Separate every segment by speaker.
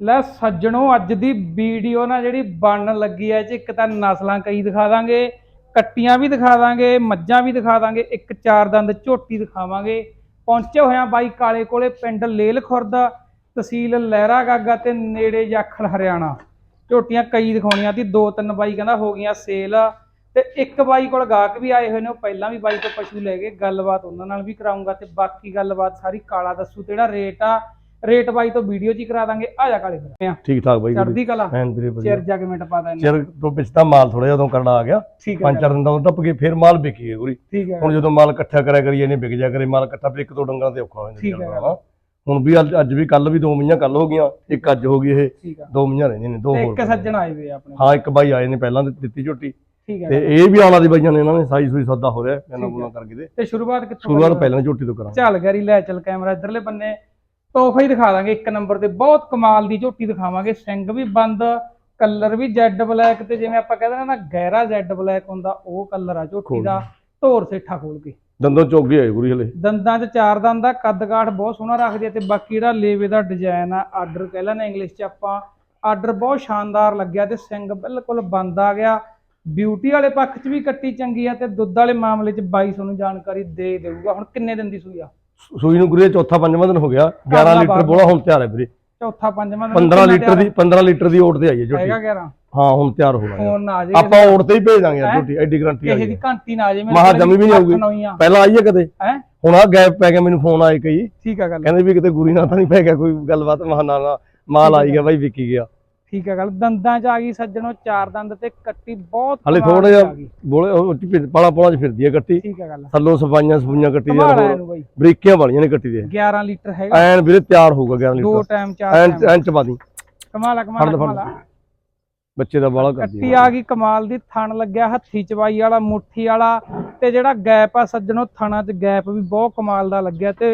Speaker 1: ਲੈ ਸੱਜਣੋ, ਅੱਜ ਦੀ ਵੀਡੀਓ ਨਾ ਜਿਹੜੀ ਬਣਨ ਲੱਗੀ ਐ ਚ ਇੱਕ ਤਾਂ ਨਸਲਾਂ ਕਈ ਦਿਖਾ ਦਾਂਗੇ, ਕੱਟੀਆਂ ਵੀ ਦਿਖਾ ਦਾਂਗੇ, ਮੱਝਾਂ ਵੀ ਦਿਖਾ ਦਾਂਗੇ, ਇੱਕ ਚਾਰ ਦੰਦ ਝੋਟੀ ਦਿਖਾਵਾਂਗੇ। ਪਹੁੰਚੇ ਹੋਇਆ ਬਾਈ ਕਾਲੇ ਕੋਲੇ, ਪਿੰਡ ਲੇਲ ਖੁਰਦ, ਤਹਿਸੀਲ ਲਹਿਰਾ ਗਾਗਾ ਤੇ ਨੇੜੇ ਜਾਖਲ ਹਰਿਆਣਾ। ਝੋਟੀਆਂ ਕਈ ਦਿਖਾਉਣੀਆਂ ਸੀ, ਦੋ ਤਿੰਨ ਬਾਈ ਕਹਿੰਦਾ ਹੋ ਗਈਆਂ ਸੇਲ। ਤੇ ਇੱਕ ਬਾਈ ਕੋਲ ਗਾਹਕ ਵੀ ਆਏ ਹੋਏ ਨੇ, ਉਹ ਪਹਿਲਾਂ ਵੀ ਬਾਈ ਤੋਂ ਪਸ਼ੂ ਲੈ ਗਏ, ਗੱਲਬਾਤ ਉਹਨਾਂ ਨਾਲ ਵੀ ਕਰਾਉਂਗਾ ਤੇ ਬਾਕੀ ਗੱਲਬਾਤ ਸਾਰੀ ਕਾਲਾ ਦੱਸੂ, ਤੇ ਜਿਹੜਾ ਰੇਟ ਆ ਰੇਟ ਬਾਈ ਤੋਂ ਵੀਡੀਓ 'ਚ ਹੀ ਕਰਾ ਦਾਂਗੇ ਆ ਜਾ ਕਾਲੇ ਫਿਰ
Speaker 2: ਠੀਕ ਠਾਕ ਬਾਈ
Speaker 1: ਚੜਦੀ ਕਲਾ।
Speaker 2: ਐਨ ਵੀਰੇ ਵਧੀਆ।
Speaker 1: ਚਿਰ ਜਾ ਕੇ ਮਿੰਟ ਪਾ ਦਾਂਗੇ
Speaker 2: ਚਿਰ ਤੋਂ ਪਿਛਤਾ ਮਾਲ ਥੋੜਾ ਜਿਹਾ ਉਦੋਂ ਕਰਨਾ ਆ ਗਿਆ। ਪੰਜ ਚਾਰ ਦਿਨ ਦਾ ਟੱਪ ਕੇ ਫਿਰ ਮਾਲ ਵਿਕੀ ਗੁਰੀ ਹੁਣ ਜਦੋਂ ਮਾਲ ਇਕੱਠਾ ਕਰਿਆ ਕਰੀਏ ਨੇ ਵਿਕ ਜਾ ਕਰੇ ਮਾਲ ਇਕੱਠਾ ਫਿਰ ਇੱਕ ਦੋ ਡੰਗਰਾਂ ਤੇ ਔਖਾ ਹੋ ਜਾਂਦਾ। ਹੁਣ ਵੀ ਅੱਜ- ਵੀ ਕੱਲ ਵੀ ਦੋ ਮਹੀਆਂ ਕੱਲ ਹੋ ਗਈਆਂ ਇੱਕ ਅੱਜ ਹੋ ਗਈ ਇਹ ਦੋ ਮਹੀਆਂ ਰਹਿੰਦੀਆਂ ਨੇ ਦੋ
Speaker 1: ਤੇ
Speaker 2: ਹੋਰ
Speaker 1: ਇੱਕ ਸੱਜਣ ਆਏ ਵੇ ਆਪਣੇ।
Speaker 2: ਹਾਂ ਇੱਕ ਬਾਈ ਆਏ ਨੇ ਪਹਿਲਾਂ ਤੇ ਦਿੱਤੀ ਝੋਟੀ। ਤੇ ਇਹ ਵੀ ਆਉਣਾ ਦੀ ਬਾਈਆਂ ਨੇ ਇਹਨਾਂ ਨੇ ਸਾਈ ਸੂਈ ਸੌਦਾ ਹੋ ਰਿਹਾ ਇਹਨਾਂ। ਬੋਲਾਂ ਕਰਕੇ ਦੇ।
Speaker 1: ਤੇ ਸ਼ੁਰੂਆਤ ਕਿੱਥੋਂ
Speaker 2: ਸ਼ੁਰੂਆਤ? ਪਹਿਲਾਂ ਝੋਟੀ ਤੋਂ ਕਰਾਂਗੇ।
Speaker 1: ਚੱਲ ਗੈਰੀ ਲੈ ਚੱਲ ਕੈਮਰਾ ਇਧਰਲੇ ਬੰਨੇ ਤੋਹਫਾ ਹੀ ਦਿਖਾ ਦਾਂਗੇ। ਇੱਕ ਨੰਬਰ ਤੇ ਬਹੁਤ ਕਮਾਲ ਦੀ ਝੋਟੀ ਦਿਖਾਵਾਂਗੇ। ਸਿੰਘ ਵੀ ਬੰਦ ਕਲਰ ਵੀ ਜੈਡ ਬਲੈਕ ਤੇ ਜਿਵੇਂ ਆਪਾਂ ਕਹਿੰਦੇ ਨਾ ਨਾ ਗਹਿਰਾ ਜੈਡ ਬਲੈਕ ਹੁੰਦਾ ਉਹ ਕਲਰ ਆ ਝੋਟੀ ਦਾ। ਧੋਰ ਸੇਠਾ ਖੋਲ ਕੇ।
Speaker 2: ਦੰਦੋਂ ਚੋਗੇ ਆਏ ਗੁਰੀ ਹਲੇ।
Speaker 1: ਦੰਦਾਂ 'ਚ ਚਾਰ ਦੰਦ ਦਾ ਕੱਦ ਕਾਠ ਬਹੁਤ ਸੋਹਣਾ ਰੱਖਦੀ ਤੇ ਬਾਕੀ ਜਿਹੜਾ ਲੇਵੇ ਦਾ ਡਿਜ਼ਾਈਨ ਆ ਆਰਡਰ ਕਹਿ ਲੈਣਾ ਇੰਗਲਿਸ਼ 'ਚ ਆਪਾਂ ਆਰਡਰ ਬਹੁਤ ਸ਼ਾਨਦਾਰ ਲੱਗਿਆ ਤੇ ਸਿੰਘ ਬਿਲਕੁਲ ਬੰਦ ਆ ਗਿਆ। ਬਿਊਟੀ ਵਾਲੇ ਪੱਖ 'ਚ ਵੀ ਕੱਟੀ ਚੰਗੀ ਆ ਤੇ ਦੁੱਧ ਵਾਲੇ ਮਾਮਲੇ 'ਚ ਬਾਈ ਤੁਹਾਨੂੰ ਜਾਣਕਾਰੀ ਦੇ ਦੇਊਗਾ। ਹੁਣ ਕਿੰਨੇ ਦਿਨ ਦੀ ਸੂਈ ਆ?
Speaker 2: ਸੂਈ ਨੂੰ ਗੁਰੀ ਚੌਥਾ ਪੰਜਵਾਂ ਦਿਨ ਹੋ ਗਿਆ 11
Speaker 1: ਕਰਨਾ
Speaker 2: ਲੀਟਰ। ਬੋਲਾ ਹੁਣ ਤਿਆਰ ਹੈ ਵੀਰੇ।
Speaker 1: ਚੌਥਾ ਪੰਜਵਾਂ ਦਿਨ
Speaker 2: 15
Speaker 1: ਕਿੰਨਾ
Speaker 2: ਲੀਟਰ ਦੀ 15 ਲੀਟਰ ਦੀ ਓਟ ਤੇ ਆਈ ਹੈ ਝੋਟੀ।
Speaker 1: ਹੈਗਾ 11
Speaker 2: ਹਾਂ ਹੁਣ ਤਿਆਰ ਹੋ। ਗਿਆ
Speaker 1: ਨਾ
Speaker 2: ਆਪਾਂ ਓਟ ਤੇ ਹੀ ਭੇਜ ਦਾਂਗੇ ਯਾਰ? ਝੋਟੀ ਐਡੀ ਗਰੰਟੀ ਆ
Speaker 1: ਕਿਸੇ ਦੀ ਘੰਟੀ ਨਾ ਆ ਜੇ
Speaker 2: ਮਹਾ ਜਮੀ ਵੀ ਨਹੀਂ ਆਊਗੀ। ਪਹਿਲਾਂ ਆਈ ਹੈ ਕਦੇ? ਹੁਣ ਆ ਗੈਪ ਪੈ ਗਿਆ ਮੈਨੂੰ ਫੋਨ ਆਏ ਕਈ।
Speaker 1: ਠੀਕ ਆ ਗੱਲ।
Speaker 2: ਕਹਿੰਦੇ ਵੀ ਕਿਤੇ ਗੁਰੀ ਨਾਲ ਤਾਂ ਨਹੀਂ ਪੈ ਗਿਆ ਕੋਈ ਗੱਲਬਾਤ ਮਹਾ ਨਾਲ ਮਾਲ ਆਈ ਗਿਆ ਬਾਈ ਵਿਕੀ ਗਿਆ।
Speaker 1: ਠੀਕ ਆ ਗੱਲ ਦੰਦਾਂ 'ਚ ਆ ਗਈ ਸੱਜਣੋ ਚਾਰ ਦੰਦ ਤੇ ਕੱਟੀ ਬਹੁਤ
Speaker 2: ਹਲੇ ਥੋੜਾ
Speaker 1: ਦੀ
Speaker 2: ਜਿਹਾ। ਬੋਲੇ ਪਾਲਾ ਪਾਲਾ ਚ ਫਿਰਦੀ ਹੈ ਕੱਟੀ।
Speaker 1: ਠੀਕ ਆ ਗੱਲ।
Speaker 2: ਥੱਲੋਂ ਸਫਾਈਆਂ ਸਫੂਈਆਂ ਕੱਟੀ
Speaker 1: ਬਾਈ।
Speaker 2: ਬਰੀਕੀਆਂ ਵਾਲੀਆਂ ਨੇ ਕੱਟੀ ਦੇ
Speaker 1: 11 ਲੀਟਰ ਹੈਗਾ।
Speaker 2: ਐਨ ਵੀਰੇ ਤਿਆਰ ਹੋਊਗਾ 11
Speaker 1: ਦੋ
Speaker 2: ਲੀਟਰ।
Speaker 1: ਟਾਈਮ ਚਾਰ
Speaker 2: ਐਨ ਐਨ ਚਪਾ ਦੀ।
Speaker 1: ਕਮਾਲ ਕਮਾਲ ਕਮਾਲ
Speaker 2: ਬੱਚੇ ਦਾ ਬਾਲਾ ਕਰਦੀ
Speaker 1: ਕੱਟੀ ਆ। ਗਈ ਕਮਾਲ ਦੀ ਥਣ ਲੱਗਿਆ ਹੱਥੀ ਚਵਾਈ ਵਾਲਾ ਮੁੱਠੀ ਵਾਲਾ ਤੇ ਜਿਹੜਾ ਗੈਪ ਆ ਸੱਜਣੋ ਥਣਾ 'ਚ ਗੈਪ ਵੀ ਬਹੁਤ ਕਮਾਲ ਦਾ ਲੱਗਿਆ ਤੇ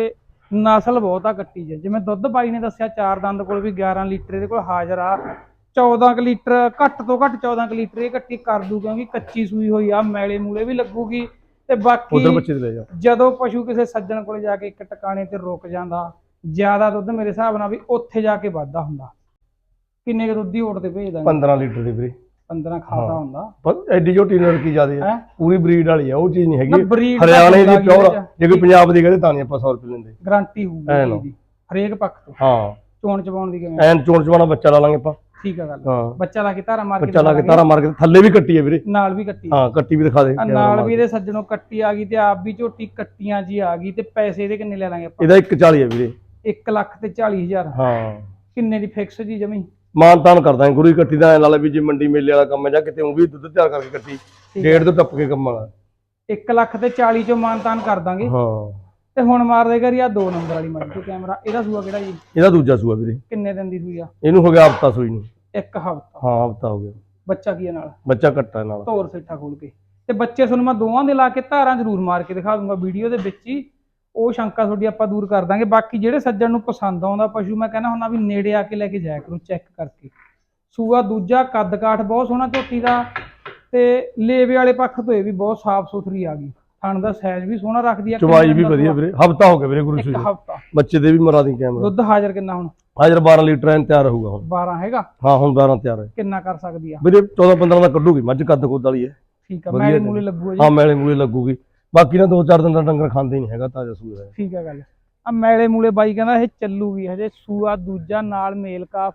Speaker 1: ਨਸਲ ਬਹੁਤ ਆ ਕੱਟੀ 'ਚ। ਜਿਵੇਂ ਦੁੱਧ ਬਾਈ ਨੇ ਦੱਸਿਆ ਚਾਰ ਦੰਦ ਕੋਲ ਵੀ 11 ਲੀਟਰ ਇਹਦੇ ਕੋਲ ਹਾਜ਼ਰ ਆ। 14 ਕੁ ਲੀਟਰ ਘੱਟ ਤੋਂ ਘੱਟ 14 ਕੁ ਲੀਟਰ ਇਹ ਕੱਟੀ ਕਰ ਦੂ ਕਿਉਂਕਿ ਕੱਚੀ ਸੂਈ ਹੋਈ ਆ ਮੈਲੇ ਮੂਲੇ ਵੀ ਲੱਗੂਗੀ ਤੇ ਬਾਕੀ ਜਦੋਂ ਪਸ਼ੂ ਕਿਸੇ ਸੱਜਣ ਕੋਲ ਜਾ ਕੇ ਇੱਕ ਟਿਕਾਣੇ ਤੇ ਰੁਕ ਜਾਂਦਾ ਜ਼ਿਆਦਾ ਦੁੱਧ ਮੇਰੇ ਹਿਸਾਬ ਨਾਲ ਵੀ ਉੱਥੇ ਜਾ ਕੇ ਵੱਧਦਾ ਹੁੰਦਾ। ਕਿੰਨੇ ਕੁ ਦੁੱਧ ਦੀ ਓਟ ਤੇ ਭੇਜ ਦਾਂਗੇ?
Speaker 2: 15 ਲੀਟਰ ਦੀ ਵੀਰੇ।
Speaker 1: 15 ਖਾਸਾ ਹੁੰਦਾ।
Speaker 2: ਪਰ ਐਡੀ ਝੋਟੀ ਨਾਲ ਕੀ ਜ਼ਿਆਦੇ
Speaker 1: ਹੈਂ?
Speaker 2: ਆ ਪੂਰੀ ਬਰੀਡ ਵਾਲੀ ਆ ਉਹ ਚੀਜ਼ ਨਹੀਂ ਹੈਗੀ। ਹਰਿਆਣੇ ਦੀ ਪਿਓਰ? ਜੇ ਕੋਈ ਪੰਜਾਬ ਦੀ ਕਹਦੇ ਤਾਂ ਨਹੀਂ ਆਪਾਂ 100 ਰੁਪਏ ਲੈਂਦੇ।
Speaker 1: ਗਾਰੰਟੀ ਹੋਊਗੀ ਹਰੇਕ ਪੱਖ ਤੋਂ।
Speaker 2: ਹਾਂ।
Speaker 1: ਚੋਣ ਚਵਾਉਣ ਦੀ ਕਿਵੇਂ?
Speaker 2: ਐਨ ਚੋਣ ਚਵਾਣਾ ਬੱਚਾ ਲਾ ਲਾਂਗੇ ਆਪਾਂ।
Speaker 1: ਠੀਕ ਆ ਗੱਲ।
Speaker 2: ਹਾਂ।
Speaker 1: ਬੱਚਾ ਲਾ ਕੇ ਧਾਰਾ ਮਾਰ ਕੇ
Speaker 2: ਬੱਚਾ ਲਾ ਕੇ ਤਾਰਾ ਮਾਰ ਕੇ ਥੱਲੇ ਵੀ ਕੱਟੀ ਹੈ ਵੀਰੇ।
Speaker 1: ਨਾਲ ਵੀ ਕੱਟੀ
Speaker 2: ਹਾਂ ਕੱਟੀ ਵੀ ਦਿਖਾ ਦੇ।
Speaker 1: ਨਾਲ ਵੀ ਇਹਦੇ ਸੱਜਣੋਂ ਕੱਟੀ ਆ ਗਈ ਤੇ ਆਪ ਵੀ ਝੋਟੀ ਕੱਟੀਆਂ ਜੀ ਆ ਗਈ ਤੇ ਪੈਸੇ ਇਹਦੇ ਕਿੰਨੇ ਲੈ ਲਾਂਗੇ ਆਪਾਂ?
Speaker 2: ਇਹਦਾ 140 ਹੈ ਵੀਰੇ।
Speaker 1: 1 ਲੱਖ ਤੇ 40 ਹਜ਼ਾਰ।
Speaker 2: ਹਾਂ।
Speaker 1: ਕਿੰਨੇ ਦੀ ਫਿਕਸ ਜੀ ਜਮੀ?
Speaker 2: ਮਾਨ ਤਾਨ ਕਰਦਾ ਹੈ ਗੁਰੂ ਕੱਟੀ ਦਾ ਐਂ ਲਾ ਲੈ ਵੀ ਜੇ ਮੰਡੀ ਮੇਲੇ ਵਾਲਾ ਕੰਮ ਹੈ ਜਾਂ ਕਿਤੇ ਉਹ ਵੀ ਦੁੱਧ ਤਿਆਰ ਕਰਕੇ ਕੱਟੀ ਡੇਢ ਤੋਂ ਟੱਪ ਕੇ ਕੰਮ ਵਾਲਾ।
Speaker 1: 1 ਲੱਖ ਤੇ 40 ਚੋਂ ਮਾਨਤਾਨ ਕਰ ਦਾਂਗੇ।
Speaker 2: ਹਾਂ।
Speaker 1: ਤੇ ਹੁਣ ਮਾਰ ਦੇ ਕਰੀ ਆ ਦੋ ਨੰਬਰ ਵਾਲੀ ਮੱਝ ਤੇ ਕੈਮਰਾ। ਇਹਦਾ ਸੂਆ ਕਿਹੜਾ ਜੀ?
Speaker 2: ਇਹਦਾ ਦੂਜਾ ਸੂਆ ਵੀਰੇ।
Speaker 1: ਕਿੰਨੇ ਦਿਨ ਦੀ ਸੂਈ ਆ?
Speaker 2: ਇਹਨੂੰ ਹੋ ਗਿਆ ਹਫਤਾ ਸੂਈ ਨੂੰ।
Speaker 1: ਇੱਕ ਹਫ਼ਤਾ।
Speaker 2: ਹਾਂ ਹਫਤਾ ਹੋ ਗਿਆ।
Speaker 1: ਬੱਚਾ ਕੀ ਆ ਨਾਲ?
Speaker 2: ਬੱਚਾ ਕੱਟਾ ਨਾਲ।
Speaker 1: ਧੋਰ ਸੇਠਾ ਖੋਲ ਕੇ। ਤੇ ਬੱਚੇ ਤੁਹਾਨੂੰ ਮੈਂ ਦੋਵਾਂ ਦੇ ਲਾ ਕੇ ਧਾਰਾਂ ਜ਼ਰੂਰ ਮਾਰ ਕੇ ਦਿਖਾ ਦੂੰਗਾ ਵੀਡੀਓ ਦੇ ਵਿੱਚ ਹੀ। ਉਹ ਸ਼ੰਕਾ ਤੁਹਾਡੀ ਆਪਾਂ ਦੂਰ ਕਰ ਦਾਂਗੇ। ਬਾਕੀ ਜਿਹੜੇ ਸੱਜਣ ਨੂੰ ਪਸੰਦ ਆਉਂਦਾ ਪਸ਼ੂ ਮੈਂ ਕਹਿੰਦਾ ਹੁੰਦਾ ਵੀ ਨੇੜੇ ਆ ਕੇ ਲੈ ਕੇ ਜਾਇਆ ਕਰੋ ਚੈੱਕ ਕਰਕੇ। ਸੂਆ ਦੂਜਾ ਕੱਦ ਕਾਠ ਬਹੁਤ ਸੋਹਣਾ ਝੋਟੀ ਦਾ। ਤੇ ਲੇਵੇ ਵਾਲੇ ਪੱਖ ਤੋਂ ਇਹ ਵੀ ਬਹੁਤ ਸਾਫ਼ ਸੁਥਰੀ ਆ ਗਈ। ਥਣ ਦਾ ਸਾਈਜ਼ ਵੀ ਸੋਹਣਾ ਰੱਖਦੀ ਆ
Speaker 2: ਚਵਾਈ ਵੀ ਵਧੀਆ ਵੀਰੇ ਹਫਤਾ ਹੋ ਗਿਆ ਵੀਰੇ ਗੁਰੂ
Speaker 1: ਇੱਕ
Speaker 2: ਸੂਈ
Speaker 1: ਹਫ਼ਤਾ।
Speaker 2: ਬੱਚੇ ਦੇ ਵੀ ਮਰਾ ਦੀ ਕੈਮਰਾ
Speaker 1: ਦੁੱਧ ਹਾਜ਼ਰ ਕਿੰਨਾ ਹੁਣ?
Speaker 2: ਹਾਜ਼ਰ 12 ਲੀਟਰ ਐਨ ਤਿਆਰ ਹੋਊਗਾ ਹੁਣ।
Speaker 1: 12 ਹੈਗਾ?
Speaker 2: ਹਾਂ ਹੁਣ 12 ਤਿਆਰ ਹੈ।
Speaker 1: ਕਿੰਨਾ ਕਰ ਸਕਦੀ ਆ?
Speaker 2: ਵੀਰੇ 14 15 ਦਾ ਕੱਢੂਗੀ ਮੱਝ ਕੱਦ ਕੁੱਦ ਵਾਲੀ ਹੈ।
Speaker 1: ਠੀਕ ਆ ਮੈਲੇ
Speaker 2: ਜੀ।
Speaker 1: ਮੂਲੇ ਲੱਗੂ ਜੀ।
Speaker 2: ਹਾਂ ਮੈਲੇ ਮੂਲੇ ਲੱਗੂਗੀ। ਬਾਕੀ ਨਾ ਦੋ ਚਾਰ ਦਿਨ ਦਾ ਡੰਗਰ ਖਾਂਦੇ ਨਹੀਂ ਹੈਗਾ ਤਾਜ਼ਾ ਸੂਆ ਹੈ।
Speaker 1: ਠੀਕ ਆ ਗੱਲ। ਆ ਮੈਲੇ ਮੂਲੇ ਬਾਈ ਕਹਿੰਦਾ ਇਹ ਚੱਲੂਗੀ ਹਜੇ ਸੂਆ ਦੂਜਾ ਨਾਲ ਮੇਲ ਕਾਫ।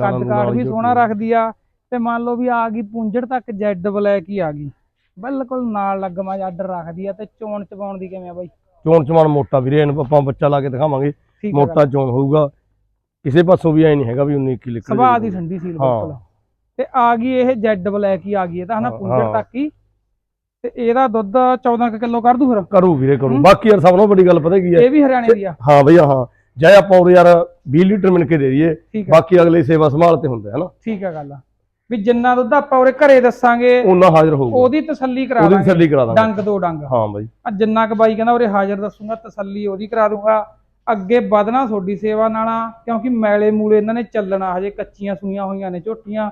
Speaker 1: ਕੱਦ ਕਾਠ ਵੀ ਸੋਹਣਾ ਰੱਖਦੀ ਆ। ਤੇ ਮੰਨ ਲਓ ਵੀ ਆ ਗਈ ਪੁੰਜੜ ਤੱਕ ਜੈਡ ਬਲੈਕ ਹੀ ਆ ਗਈ। ਬਿਲਕੁਲ ਨਾਲ ਲੱਗਮਾ ਆਰਡਰ ਰੱਖਦੀ ਆ ਤੇ ਚੋਣ ਚਵਾਉਣ ਦੀ ਕਿਵੇਂ ਆ ਬਾਈ?
Speaker 2: ਚੋਣ ਚਮਾਨ ਮੋਟਾ ਵੀਰੇ ਇਹਨੂੰ ਆਪਾਂ ਬੱਚਾ ਲਾ ਕੇ ਦਿਖਾਵਾਂਗੇ।
Speaker 1: ਠੀਕ ਆ
Speaker 2: ਮੋਟਾ ਚੋਣ ਹੋਊਗਾ। ਕਿਸੇ ਪਾਸੋਂ ਵੀ ਐ ਨਹੀਂ ਹੈਗਾ ਵੀ 19 ਕੀ ਲਿਖ
Speaker 1: ਸੁਭਾਅ ਦੀ ਠੰਡੀ ਸੀਲ
Speaker 2: ਹਾਂ।
Speaker 1: ਬਿਲਕੁਲ। ਤੇ ਆ ਗਈ ਇਹ ਜੈਡ ਬਲੈਕ ਹੀ ਆ ਗਈ ਇਹ ਤਾਂ ਹਨਾ
Speaker 2: ਹਾਂ,
Speaker 1: ਪੁੰਜੜ
Speaker 2: ਹਾਂ।
Speaker 1: ਤੱਕ ਹੀ। ਤੇ ਇਹਦਾ ਦੁੱਧ 14 ਕਿਲੋ ਕਰ ਦੂ ਫਿਰ?
Speaker 2: ਕਰੂ ਵੀਰੇ ਕਰੂ।
Speaker 1: ਹੂੰ।
Speaker 2: ਬਾਕੀ ਯਾਰ ਸਭ ਨਾਲੋਂ ਵੱਡੀ ਗੱਲ ਪਤਾ ਕੀ ਹੈ
Speaker 1: ਇਹ ਵੀ ਹਰਿਆਣੇ ਦੀ ਆ।
Speaker 2: ਹਾਂ ਭਈਆ ਹਾਂ। ਜੈ ਆਪਾਂ ਉਹ ਯਾਰ 20 ਲੀਟਰ ਮਿਣ ਕੇ ਦੇ ਦਈਏ।
Speaker 1: ਠੀਕ ਆ।
Speaker 2: ਬਾਕੀ ਅਗਲੇ ਸੇਵਾ ਸੰਭਾਲ ਤੇ ਹੁੰਦਾ ਹੈ ਨਾ।
Speaker 1: ਠੀਕ ਆ ਗੱਲ ਵੀ ਜਿੰਨਾ ਦੁੱਧ ਆਪਾਂ ਉਰੇ ਘਰੇ ਦੱਸਾਂਗੇ
Speaker 2: ਉਹਨਾਂ ਹਾਜ਼ਰ ਹੋਊਗਾ।
Speaker 1: ਉਹਦੀ ਤਸੱਲੀ ਕਰਾ
Speaker 2: ਉਹਦੀ
Speaker 1: ਦਾਂਗੇ।
Speaker 2: ਤਸੱਲੀ ਕਰਾ ਦਾਂਗੇ।
Speaker 1: ਡੰਗ ਦੋ ਡੰਗ।
Speaker 2: ਹਾਂ ਬਾਈ।
Speaker 1: ਆ ਜਿੰਨਾ ਕੁ ਬਾਈ ਕਹਿੰਦਾ ਉਰੇ ਹਾਜ਼ਰ ਦੱਸੂਗਾ ਤਸੱਲੀ ਉਹਦੀ ਕਰਾ ਦੂੰਗਾ। ਅੱਗੇ ਵਧਣਾ ਤੁਹਾਡੀ ਸੇਵਾ ਨਾਲ ਕਿਉਂਕਿ ਮੈਲੇ ਮੂਲੇ ਇਹਨਾਂ ਨੇ ਚੱਲਣਾ ਹਜੇ ਕੱਚੀਆਂ ਸੂਈਆਂ ਹੋਈਆਂ ਨੇ ਝੋਟੀਆਂ।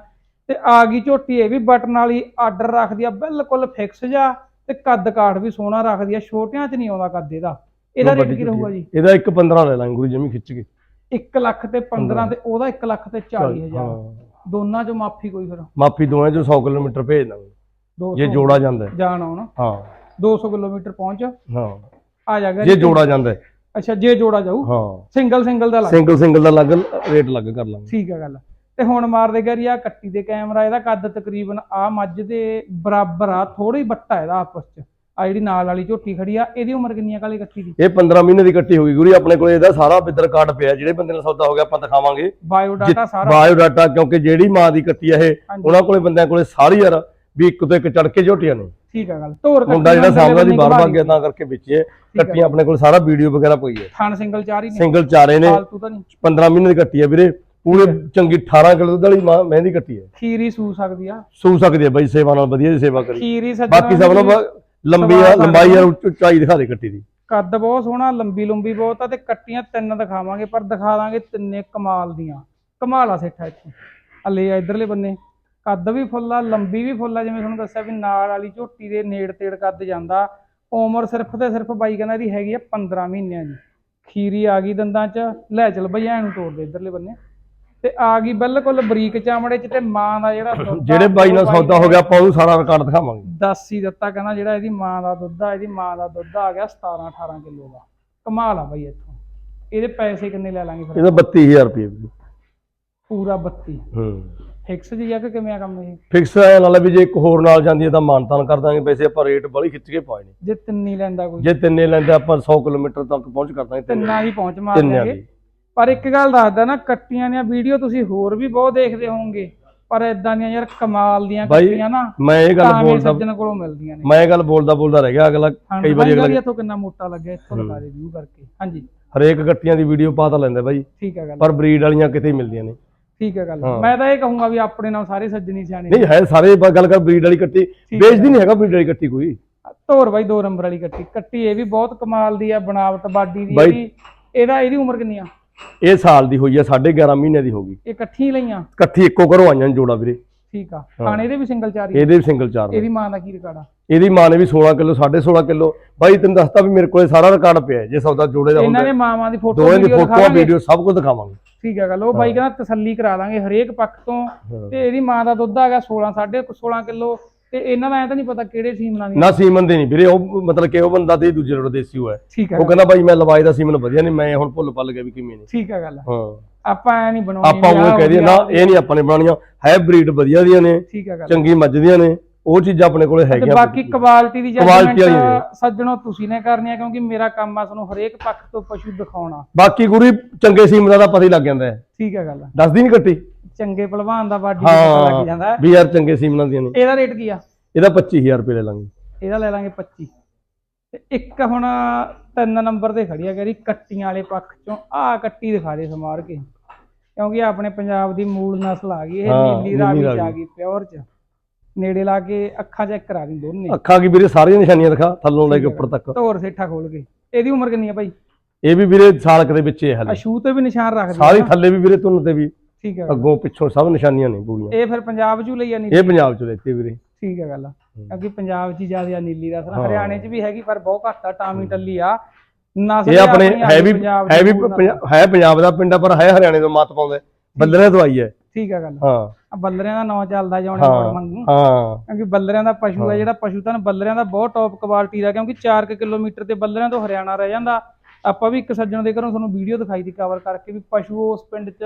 Speaker 1: ਤੇ ਆ ਗਈ ਝੋਟੀ ਇਹ ਵੀ ਬਟਨ ਵਾਲੀ ਆਰਡਰ ਰੱਖਦੀ ਆ ਬਿਲਕੁਲ ਫਿਕਸ ਜਾ। ਤੇ ਕੱਦ ਕਾਠ ਵੀ ਸੋਹਣਾ ਰੱਖਦੀ ਆ ਛੋਟਿਆਂ 'ਚ ਨਹੀਂ ਆਉਂਦਾ ਕੱਦ ਇਹਦਾ। ਇਹਦਾ ਰੇਟ ਕੀ ਰਹੂਗਾ ਜੀ?
Speaker 2: ਇਹਦਾ ਇੱਕ 15 ਲੈ ਲਾਂਗੇ ਗੁਰੂ ਜਮੀ ਖਿੱਚ ਕੇ।
Speaker 1: 1 ਲੱਖ ਤੇ 15 ਤੇ ਉਹਦਾ 1 ਲੱਖ ਤੇ 40 ਹਜ਼ਾਰ।
Speaker 2: ਹਾਂ।
Speaker 1: ਦੋਨਾਂ ਚੋਂ ਮਾਫੀ ਕੋਈ ਫਿਰ?
Speaker 2: ਮਾਫੀ ਦੋਵੇਂ ਚੋਂ 100 ਕਿਲੋਮੀਟਰ ਭੇਜ ਦਾਂਗੇ।
Speaker 1: 200
Speaker 2: ਜੇ ਜੋੜਾ ਜਾਂਦਾ ਹੈ।
Speaker 1: ਜਾਣ ਆਉਣ?
Speaker 2: ਹਾਂ।
Speaker 1: 200 ਕਿਲੋਮੀਟਰ ਪਹੁੰਚ?
Speaker 2: ਹਾਂ।
Speaker 1: ਆ ਜਾਗਾ
Speaker 2: ਜੇ ਜੋੜਾ ਜਾਂਦਾ ਹੈ।
Speaker 1: ਅੱਛਾ ਜੇ ਜੋੜਾ ਜਾਊ?
Speaker 2: ਹਾਂ।
Speaker 1: ਸਿੰਗਲ ਸਿੰਗਲ ਦਾ ਲੱਗ
Speaker 2: ਸਿੰਗਲ ਸਿੰਗਲ ਦਾ ਲੱਗ ਰੇਟ ਲੱਗ ਕਰ ਲਾਂਗੇ।
Speaker 1: ਠੀਕ ਹੈ ਗੱਲ। ਤੇ ਹੁਣ ਮਾਰਦੇ ਗਰੀ ਆ ਕੱਟੀ ਦੇ ਕੈਮਰਾ ਇਹਦਾ ਕੱਦ ਤਕਰੀਬਨ ਆ ਮੱਝ ਦੇ ਬਰਾਬਰ ਆ ਥੋੜੀ ਬੱਟਾ ਇਹਦਾ ਆਪਸ ਚ। ਆ ਜਿਹੜੀ ਨਾਲ ਵਾਲੀ ਝੋਟੀ ਖੜੀ ਆ ਇਹਦੀ ਉਮਰ ਕਿੰਨੀ ਆ ਕਾਲੀ ਕੱਟੀ ਦੀ?
Speaker 2: ਇਹ 15 ਮਹੀਨੇ ਦੀ ਕੱਟੀ ਹੋ ਗਈ ਗੁਰੀ ਆਪਣੇ ਕੋਲ ਇਹਦਾ ਸਾਰਾ ਬਿੱਦਰ ਕਾਰਡ ਪਿਆ ਜਿਹੜੇ ਬੰਦੇ ਨਾਲ ਸੌਦਾ ਹੋ ਗਿਆ ਆਪਾਂ ਦਿਖਾਵਾਂਗੇ।
Speaker 1: ਬਾਇਓ ਡਾਟਾ ਸਾਰਾ।
Speaker 2: ਬਾਇਓ ਡਾਟਾ ਕਿਉਂਕਿ ਜਿਹੜੀ ਮਾਂ ਦੀ ਕੱਟੀ ਆ ਇਹ। ਉਹਨਾਂ ਕੋਲੇ ਬੰਦਿਆਂ ਕੋਲੇ ਸਾਰੀ ਯਾਰ ਵੀ ਇੱਕ ਤੋਂ ਇੱਕ ਚੜ ਕੇ ਝੋਟੀਆਂ ਨੇ।
Speaker 1: ਠੀਕ ਹੈ ਗੱਲ। ਤੋਰ
Speaker 2: ਮੁੰਡਾ ਜਿਹੜਾ ਸਾਹਮਣੇ ਦੀ
Speaker 1: ਘੁਮਾ
Speaker 2: ਭੱਗ ਗਿਆ ਤਾਂ ਕਰਕੇ ਵਿੱਚ ਕੱਟੀਆਂ ਆਪਣੇ ਕੋਲ ਸਾਰਾ ਵੀਡੀਓ ਵਗੈਰਾ ਪਈ ਹੈ।
Speaker 1: ਥਣ ਸਿੰਗਲ ਚਾਰ ਹੀ ਨੇ।
Speaker 2: ਸਿੰਗਲ ਚਾਰੇ ਨੇ।
Speaker 1: ਫਾਲਤੂ ਤਾਂ ਨਹੀਂ।
Speaker 2: 15 ਮਹੀਨੇ ਦੀ ਕੱਟੀ ਹੈ ਵੀਰੇ। ਪੂਰੇ ਚੰਗੀ 18 ਕਿਲੋ ਦੁੱਧ ਵਾਲੀ ਮਾਂ ਮਹਿੰਦੀ ਕੱਟੀ ਹੈ।
Speaker 1: ਖੀਰੀ ਸੂ ਸਕਦੀ ਆ।
Speaker 2: ਸੂ ਸਕਦੀ ਹੈ ਬਾਈ ਸੇਵਾ ਨਾਲ ਵਧੀਆ ਦੀ ਸੇਵਾ ਕਰੀ।
Speaker 1: ਖੀਰੀ
Speaker 2: ਬਾਕੀ ਸਭ ਨਾਲੋਂ ਲੰਬੀ ਆ ਲੰਬਾਈ ਆ ਉਚਾਈ ਦਿਖਾ ਦੇ ਕੱਟੀ ਦੀ।
Speaker 1: ਕੱਦ ਬਹੁਤ ਸੋਹਣਾ ਲੰਬੀ ਲੰਬੀ ਬਹੁਤ ਆ ਤੇ ਕੱਟੀਆਂ ਤਿੰਨ ਦਿਖਾਵਾਂਗੇ ਪਰ ਦਿਖਾ ਦਾਂਗੇ ਤਿੰਨੇ ਕਮਾਲ ਦੀਆਂ। ਕਮਾਲ ਆ ਸੇਠਾ ਇੱਥੇ। ਹਲੇ ਆ ਇਧਰਲੇ ਬੰਨੇ। ਕੱਦ ਵੀ ਫੁੱਲ ਆ ਲੰਬੀ ਵੀ ਫੁੱਲ ਆ ਜਿਵੇਂ ਤੁਹਾਨੂੰ ਦੱਸਿਆ ਵੀ ਨਾਲ ਵਾਲੀ ਝੋਟੀ ਦੇ ਨੇੜ ਤੇੜ ਕੱਦ ਜਾਂਦਾ। ਉਮਰ ਸਿਰਫ ਤੇ ਸਿਰਫ ਬਾਈ ਕਹਿੰਦਾ ਇਹਦੀ ਹੈਗੀ ਆ 15 ਮਹੀਨਿਆਂ ਦੀ। ਖੀਰੀ ਆ ਗਈ ਦੰਦਾਂ 'ਚ। ਲੈ ਚਲ ਬਈ ਐਨੂੰ ਤੋੜ ਦੇ ਇਧਰਲੇ ਬੰਨੇ। ਤੇ ਆ ਗਈ ਬਿਲਕੁਲ ਬਰੀਕ ਚਾਮੜੇ 'ਚ ਤੇ ਮਾਂ ਦਾ ਜਿਹੜਾ ਆ,
Speaker 2: ਜਿਹੜੇ ਬਾਈ ਨਾਲ ਸੌਦਾ ਹੋ ਗਿਆ ਆਪਾਂ ਉਹਨੂੰ ਸਾਰਾ ਰਿਕਾਰਡ ਦਿਖਾਵਾਂਗੇ।
Speaker 1: ਦੱਸ ਹੀ ਦਿੱਤਾ ਕਹਿੰਦਾ ਜਿਹੜਾ ਇਹਦੀ ਮਾਂ ਦਾ ਦੁੱਧ ਆ ਇਹਦੀ ਮਾਂ ਦਾ ਦੁੱਧ ਆ ਗਿਆ 17 18 ਕਿਲੋ ਦਾ। ਕਮਾਲ ਆ ਬਾਈ ਇੱਥੋਂ। ਇਹਦੇ ਪੈਸੇ ਕਿੰਨੇ ਲੈ ਲਾਂਗੇ ਫਿਰ?
Speaker 2: ਇਹਦਾ 32000 ਰੁਪਏ
Speaker 1: ਪੂਰਾ 32
Speaker 2: ਹੂੰ।
Speaker 1: ਫਿਕਸ ਜੀ ਆ ਕਿ ਕਿਵੇਂ ਆ ਕੰਮ ਇਹ?
Speaker 2: ਫਿਕਸ ਹੈ ਨਾਲ ਵੀ ਜੇ ਇੱਕ ਹੋਰ ਨਾਲ ਜਾਂਦੀ ਹੈ ਤਾਂ ਮਾਨਤਾਨ ਕਰ ਦਾਂਗੇ ਪੈਸੇ ਆਪਾਂ ਰੇਟ ਬੜੀ ਖਿੱਚ ਕੇ ਪਾਏ ਨੇ
Speaker 1: ਜੇ ਤਿੰਨੀ ਲੈਂਦਾ ਕੋਈ।
Speaker 2: ਜੇ ਤਿੰਨੇ ਲੈਂਦੇ ਆਪਾਂ 100 ਕਿਲੋਮੀਟਰ ਤੱਕ ਪਹੁੰਚ ਕਰ ਦਾਂਗੇ ਤਿੰਨੇ
Speaker 1: ਹੀ ਪਹੁੰਚ ਮਾਰ
Speaker 2: ਤਿੰਨਿਆਂ
Speaker 1: ਦਿਆਂਗੇ।
Speaker 2: ਦੀ।
Speaker 1: ਪਰ ਇੱਕ ਗੱਲ ਦੱਸਦਾ ਨਾ ਕੱਟੀਆਂ ਦੀਆਂ ਵੀਡੀਓ ਤੁਸੀਂ ਹੋਰ ਵੀ ਬਹੁਤ ਦੇਖਦੇ ਹੋਵੋਗੇ ਪਰ ਇਦਾਂ ਦੀਆਂ ਯਾਰ ਕਮਾਲ ਦੀਆਂ
Speaker 2: ਬਾਈ,
Speaker 1: ਕੱਟੀਆਂ ਨਾ
Speaker 2: ਮੈਂ ਇਹ ਗੱਲ ਬੋਲਦਾ
Speaker 1: ਸੱਜਣ ਕੋਲੋਂ ਮਿਲਦੀਆਂ ਨੇ।
Speaker 2: ਮੈਂ ਇਹ ਗੱਲ ਬੋਲਦਾ ਬੋਲਦਾ ਰਹਿ ਗਿਆ ਅਗਲਾ ਕਈ ਵਾਰੀ
Speaker 1: ਅਗਲਾ
Speaker 2: ਅਗਲਾ
Speaker 1: ਇੱਥੋਂ ਕਿੰਨਾ ਮੋਟਾ ਲੱਗਿਆ ਇੱਥੋਂ ਦਿਖਾ ਦੇ ਵਿਊ ਕਰਕੇ। ਹਾਂਜੀ।
Speaker 2: ਹਰੇਕ ਗੱਟੀਆਂ ਦੀ ਵੀਡੀਓ ਪਾ ਤਾਂ ਲੈਂਦਾ ਬਾਈ।
Speaker 1: ਠੀਕ ਹੈ ਗੱਲ।
Speaker 2: ਪਰ ਬਰੀਡ ਵਾਲੀਆਂ ਕਿਤੇ ਹੀ ਮਿਲਦੀਆਂ ਨੇ।
Speaker 1: ਠੀਕ ਹੈ ਗੱਲ। ਮੈਂ ਤਾਂ ਇਹ ਕਹੂੰਗਾ ਵੀ ਆਪਣੇ ਨਾਲ ਸਾਰੇ ਸੱਜਣੀ ਸਿਆਣੇ
Speaker 2: ਨਹੀਂ ਹੈ ਸਾਰੇ ਬ- ਗੱਲ ਕਰ ਬਰੀਡ ਵਾਲੀ ਕੱਟੀ। ਵੇਚਦੀ ਨਹੀਂ ਹੈਗਾ ਬਰੀਡ ਵਾਲੀ ਕੱਟੀ ਕੋਈ।
Speaker 1: ਧੋਰ ਬਾਈ ਦੋ ਨੰਬਰ ਵਾਲੀ ਕੱਟੀ। ਕੱਟੀ ਇਹ ਵੀ ਬਹੁਤ ਕਮਾਲ ਦੀ ਆ ਬਣਾਵਟ ਬਾਡੀ ਦੀ
Speaker 2: ਬਾਈ-
Speaker 1: ਇਹਦੀ। ਇਹਦਾ ਇਹਦੀ ਉਮਰ ਕਿੰਨੀ ਆ?
Speaker 2: ਇਹ ਸਾਲ ਦੀ ਹੋਈ ਹੈ 11.5 ਮਹੀਨੇ ਦੀ ਹੋ ਗਈ।
Speaker 1: ਇਹ ਇਕੱਠੀ ਲਈਆਂ?
Speaker 2: ਇਕੱਠੀ ਇੱਕੋ ਘਰੋਂ ਆਈਆਂ ਨੇ ਜੋੜਾ ਵੀਰੇ।
Speaker 1: ਠੀਕ ਆ। ਖਾਣੇ ਇਹਦੇ ਵੀ ਸਿੰਗਲ ਚਾਰ ਹੀ ਆ।
Speaker 2: ਇਹਦੇ ਵੀ ਸਿੰਗਲ ਚਾਰ ਨੇ।
Speaker 1: ਇਹਦੀ ਮਾਂ ਦਾ ਕੀ ਰਿਕਾਰਡ ਆ?
Speaker 2: ਇਹਦੀ ਮਾਂ ਨੇ ਵੀ 16 ਕਿਲੋ 16.5 ਕਿਲੋ। ਬਾਈ ਤੈਨੂੰ ਦੱਸਤਾ ਵੀ ਮੇਰੇ ਕੋਲੇ ਸਾਰਾ ਰਿਕਾਰਡ ਪਿਆ ਹੈ, ਜੇ ਸੌਦਾ ਜੋੜੇ ਦਾ
Speaker 1: ਇਹਨਾਂ
Speaker 2: ਹੁੰਦਾ
Speaker 1: ਦੇ ਮਾਵਾਂ ਦੀ ਫੋਟੋ
Speaker 2: ਦੋਵੇਂ ਦੀ
Speaker 1: ਵੀਡੀਓ
Speaker 2: ਫੋਟੋਆਂ
Speaker 1: ਦਿਖਾਵਾਂਗੇ।
Speaker 2: ਵੀਡੀਓ ਸਭ ਕੁਝ ਦਿਖਾਵਾਂਗੇ।
Speaker 1: ਠੀਕ ਹੈ ਗੱਲ ਉਹ ਬਾਈ ਕਹਿੰਦਾ ਤਸੱਲੀ ਕਰਾ ਦਾਂਗੇ ਹਰੇਕ ਪੱਖ ਤੋਂ। ਤੇ ਇਹਦੀ ਮਾਂ ਦਾ ਦੁੱਧ ਆ ਗਿਆ 16 16 ਕਿਲੋ। ਤੇ ਇਹਨਾਂ ਦਾ ਐ ਤਾਂ ਨਹੀਂ ਪਤਾ ਕਿਹੜੇ ਸੀਮਨਾਂ ਦੀ
Speaker 2: ਨਾ ਸੀਮਨ ਦੇ ਨਹੀਂ ਵੀਰੇ ਉਹ ਮਤਲਬ ਕਿ ਉਹ ਬੰਦਾ ਤੇ ਦੂਜੇ ਰੋਡ ਦੇਸੀ ਹੋਇਆ
Speaker 1: ਠੀਕ ਹੈ
Speaker 2: ਉਹ ਕਹਿੰਦਾ ਬਾਈ ਮੈਂ ਲਵਾਈ ਦਾ ਸੀਮਨ ਵਧੀਆ ਨਹੀਂ ਮੈਂ ਹੁਣ ਭੁੱਲ ਪੱਲ ਗਿਆ ਵੀ ਕਿਵੇਂ ਨਹੀਂ।
Speaker 1: ਠੀਕ ਹੈ ਗੱਲ।
Speaker 2: ਹਾਂ।
Speaker 1: ਆਪਾਂ ਐ ਨਹੀਂ ਬਣਾਉਣੀ
Speaker 2: ਆਪਾਂ ਉਹ ਕਹਿ ਦਈਏ ਨਾ ਇਹ ਨਹੀਂ ਆਪਾਂ ਨੇ ਬਣਾਉਣੀਆਂ ਹੈ ਬਰੀਡ ਵਧੀਆ ਦੀਆਂ ਨੇ
Speaker 1: ਠੀਕ ਹੈ ਗੱਲ।
Speaker 2: ਚੰਗੀ ਮੱਝ ਦੀਆਂ ਨੇ ਉਹ ਚੀਜ਼ਾਂ ਆਪਣੇ ਕੋਲੇ
Speaker 1: ਤੇ
Speaker 2: ਹੈਗੀਆਂ।
Speaker 1: ਬਾਕੀ ਕੁਆਲਿਟੀ ਦੀ ਜਜਮੈਂਟ ਸੱਜਣੋ ਤੁਸੀਂ ਨੇ ਕਰਨੀ ਆ ਕਿਉਂਕਿ ਮੇਰਾ ਕੰਮ ਆ ਤੁਹਾਨੂੰ ਹਰੇਕ ਪੱਖ ਤੋਂ ਪਸ਼ੂ ਦਿਖਾਉਣਾ।
Speaker 2: ਬਾਕੀ ਗੁਰੀ ਚੰਗੇ ਸੀਮਨ ਦਾ ਪਤਾ ਹੀ ਲੱਗ ਜਾਂਦਾ ਹੈ।
Speaker 1: ਠੀਕ ਹੈ ਗੱਲ।
Speaker 2: ਦੱਸਦੀ ਨਹੀਂ ਕੱਟੀ
Speaker 1: ਚੰਗੇ ਪਹਿਲਵਾਨ ਦਾ ਬਾਡੀ ਪਤਾ ਲੱਗ ਜਾਂਦਾ। ਹੈ।
Speaker 2: ਵੀ ਯਾਰ ਚੰਗੇ ਸੀਮਨਾਂ ਦੀਆਂ ਨੇ।
Speaker 1: ਇਹਦਾ ਰੇਟ ਕੀ ਆ?
Speaker 2: ਇਹਦਾ 25000 ਰੁਪਏ ਲੈ ਲਾਂਗੇ।
Speaker 1: ਇਹਦਾ ਲੈ ਲਾਂਗੇ 25 ਤੇ ਇੱਕ ਹੁਣ ਤਿੰਨ ਨੰਬਰ ਤੇ ਖੜੀ ਆ ਕਹਿੰਦੀ ਕੱਟੀਆਂ ਵਾਲੇ ਪੱਖ ਚੋਂ ਆਹ ਕੱਟੀ ਦਿਖਾ ਦੇ ਸਮਾਰ ਕੇ। ਕਿਉਂਕਿ ਆਪਣੇ ਪੰਜਾਬ ਦੀ ਮੂਲ ਨਸਲ ਆ ਗਈ ਇਹ
Speaker 2: ਹਾਂ,
Speaker 1: ਨੀਲੀ
Speaker 2: ਨੀਲੀ
Speaker 1: ਰਾਵੀ
Speaker 2: ਰਾਵੀ।
Speaker 1: ਆ ਗਈ ਪਿਓਰ ਚ। ਨੇੜੇ ਲਾ ਕੇ ਅੱਖਾਂ ਚੈੱਕ ਕਰਾ ਦੀ ਦੋਨੇ
Speaker 2: ਅੱਖਾਂ ਕੀ ਵੀਰੇ ਸਾਰੀਆਂ ਨਿਸ਼ਾਨੀਆਂ ਦਿਖਾ ਥੱਲੋਂ ਲੈ ਕੇ ਉੱਪਰ ਤੱਕ।
Speaker 1: ਧੋਰ ਸੇਠਾ ਖੋਲ ਕੇ। ਇਹਦੀ ਉਮਰ ਕਿੰਨੀ ਆ ਭਾਈ?
Speaker 2: ਇਹ ਵੀ ਵੀਰੇ ਸਾਲਕ ਦੇ ਵਿੱਚ ਹੀ ਹੈ ਹਲੇ।
Speaker 1: ਅਸ਼ੂ ਤੇ ਵੀ ਨਿਸ਼ਾਨ ਰੱਖਦੀ
Speaker 2: ਸਾਰੀ ਥੱਲੇ ਵੀ ਵੀਰੇ ਤੁੰਨ ਤੇ ਵੀ।
Speaker 1: ਠੀਕ ਹੈ।
Speaker 2: ਅੱਗੋਂ ਪਿੱਛੋਂ ਸਭ ਨਿਸ਼ਾਨੀਆਂ ਨੇ ਪੂਰੀਆਂ।
Speaker 1: ਇਹ ਫਿਰ ਪੰਜਾਬ ਚੋਂ ਲਈ ਆ ਨੀਲੀ
Speaker 2: ਇਹ ਪੰਜਾਬ ਚ ਲੈਤੇ ਵੀਰੇ।
Speaker 1: ਠੀਕ ਹੈ ਗੱਲ ਕਿਉਂਕਿ ਪੰਜਾਬ 'ਚ ਜ਼ਿਆਦਾ ਨੀਲੀ ਦਾ ਸਰ ਹਰਿਆਣੇ 'ਚ ਵੀ ਹੈਗੀ ਪਰ ਬਹੁਤ ਘੱਟ ਆ ਟਾਮੀ ਟੱਲੀ ਆ। ਨਸਲ
Speaker 2: ਇਹ ਆਪਣੇ ਹੈ ਵੀ ਹੈ ਵੀ ਹੈ ਪੰਜਾਬ ਦਾ ਪਿੰਡ ਆ, ਪਰ ਹੈ ਹਰਿਆਣੇ ਤੋਂ ਮੱਤ ਪਾਉਂਦੇ। ਬੱਲਰੇ ਤੋਂ ਆਈ ਹੈ।
Speaker 1: ਠੀਕ ਹੈ ਗੱਲ
Speaker 2: ਹਾਂ।
Speaker 1: ਆ ਬੱਲਰਿਆਂ ਦਾ ਨਾਂ ਚੱਲਦਾ ਜਾਉਣੇ ਮੋੜ ਮੰਗੂ।
Speaker 2: ਹਾਂ।
Speaker 1: ਕਿਉਂਕਿ ਬੱਲਰਿਆਂ ਦਾ ਪਸ਼ੂ ਹੈ। ਜਿਹੜਾ ਪਸ਼ੂ ਤਾਂ ਬੱਲਰਿਆਂ ਦਾ ਬਹੁਤ ਟੌਪ ਕੁਆਲਿਟੀ ਦਾ ਕਿਉਂਕਿ 4 ਕਿਲੋਮੀਟਰ ਤੇ ਬੱਲਰਿਆਂ ਤੋਂ ਹਰਿਆਣਾ ਰਹਿ ਜਾਂਦਾ। ਆਪਾਂ ਵੀ ਇੱਕ ਸੱਜਣ ਦੇ ਘਰੋਂ ਤੁਹਾਨੂੰ ਵੀਡੀਓ ਦਿਖਾਈ ਦੀ ਕਵਰ ਕਰਕੇ ਵੀ ਪਸ਼ੂ ਉਸ ਪਿੰਡ 'ਚ